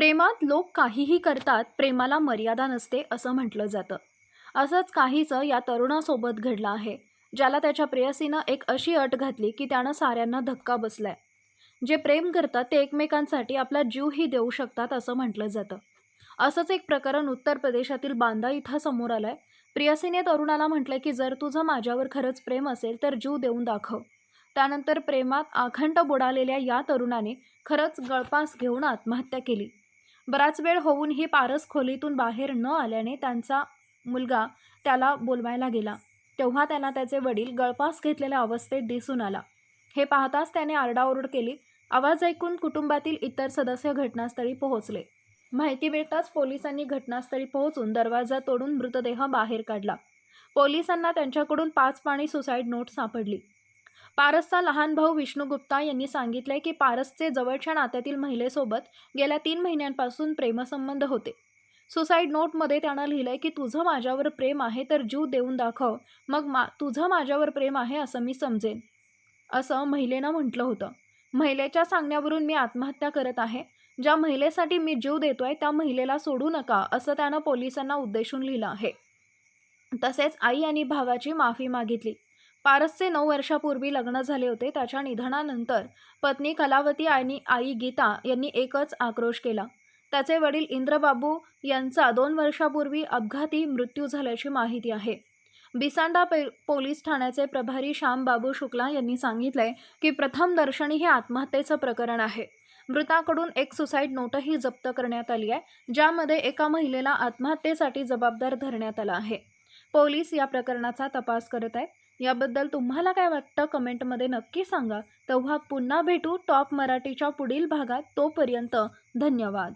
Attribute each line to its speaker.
Speaker 1: प्रेमात लोक काहीही करतात प्रेमाला मर्यादा नसते असं म्हटलं जातं. असंच काहीचं या तरुणासोबत घडलं आहे ज्याला त्याच्या प्रेयसीनं एक अशी अट घातली की त्यानं साऱ्यांना धक्का बसलाय. जे प्रेम करतात ते एकमेकांसाठी आपला जीवही देऊ शकतात असं म्हटलं जातं. असंच एक प्रकरण उत्तर प्रदेशातील बांदा इथं समोर आलंय. प्रियसीने तरुणाला म्हटलंय की जर तुझं माझ्यावर खरंच प्रेम असेल तर जीव देऊन दाखव. त्यानंतर प्रेमात आखंड बुडालेल्या या तरुणाने खरंच गळपास घेऊन आत्महत्या केली. बराच वेळ होऊनही पारस खोलीतून बाहेर न आल्याने त्यांचा मुलगा त्याला बोलवायला गेला. तेव्हा त्यांना त्याचे वडील गळपास घेतलेल्या अवस्थेत दिसून आला. हे पाहताच त्याने आरडाओरड केली. आवाज ऐकून कुटुंबातील इतर सदस्य घटनास्थळी पोहोचले. माहिती मिळताच पोलिसांनी घटनास्थळी पोहोचून दरवाजा तोडून मृतदेह बाहेर काढला. पोलिसांना त्यांच्याकडून पाच पाणी सुसाईड नोट सापडली. पारसचा लहान भाऊ विष्णू गुप्ता यांनी सांगितले की पारसचे जवळच्या नात्यातील महिलेसोबत गेल्या तीन महिन्यांपासून प्रेमसंबंध होते. सुसाईड नोटमध्ये त्यानं लिहिलंय की तुझं माझ्यावर प्रेम आहे तर जीव देऊन दाखव. मग मा तुझं माझ्यावर प्रेम आहे असं मी समजेन. असं महिलेनं म्हटलं होतं. महिलेच्या सांगण्यावरून मी आत्महत्या करत आहे. ज्या महिलेसाठी मी जीव देतोय त्या महिलेला सोडू नका असं त्यानं पोलिसांना उद्देशून लिहिलं आहे. तसेच आई आणि भावाची माफी मागितली. पारसचे नऊ वर्षापूर्वी लग्न झाले होते. त्याच्या निधनानंतर पत्नी कलावती आणि आई गीता यांनी एकच आक्रोश केला. त्याचे वडील इंद्रबाबू यांचा दोन वर्षापूर्वी अपघाती मृत्यू झाल्याची माहिती आहे. बिसांडा पे पोलीस ठाण्याचे प्रभारी श्यामबाबू शुक्ला यांनी सांगितलंय की प्रथम दर्शनी हे आत्महत्येचं प्रकरण आहे. मृताकडून एक सुसाईड नोटही जप्त करण्यात आली आहे ज्यामध्ये एका महिलेला आत्महत्येसाठी जबाबदार धरण्यात आला आहे. पोलीस या प्रकरणाचा तपास करत आहेत. याबद्दल तुम्हाला काय वाटतं कमेंटमध्ये नक्की सांगा. तेव्हा पुन्हा भेटू टॉप मराठीच्या पुढील भागात तोपर्यंत धन्यवाद.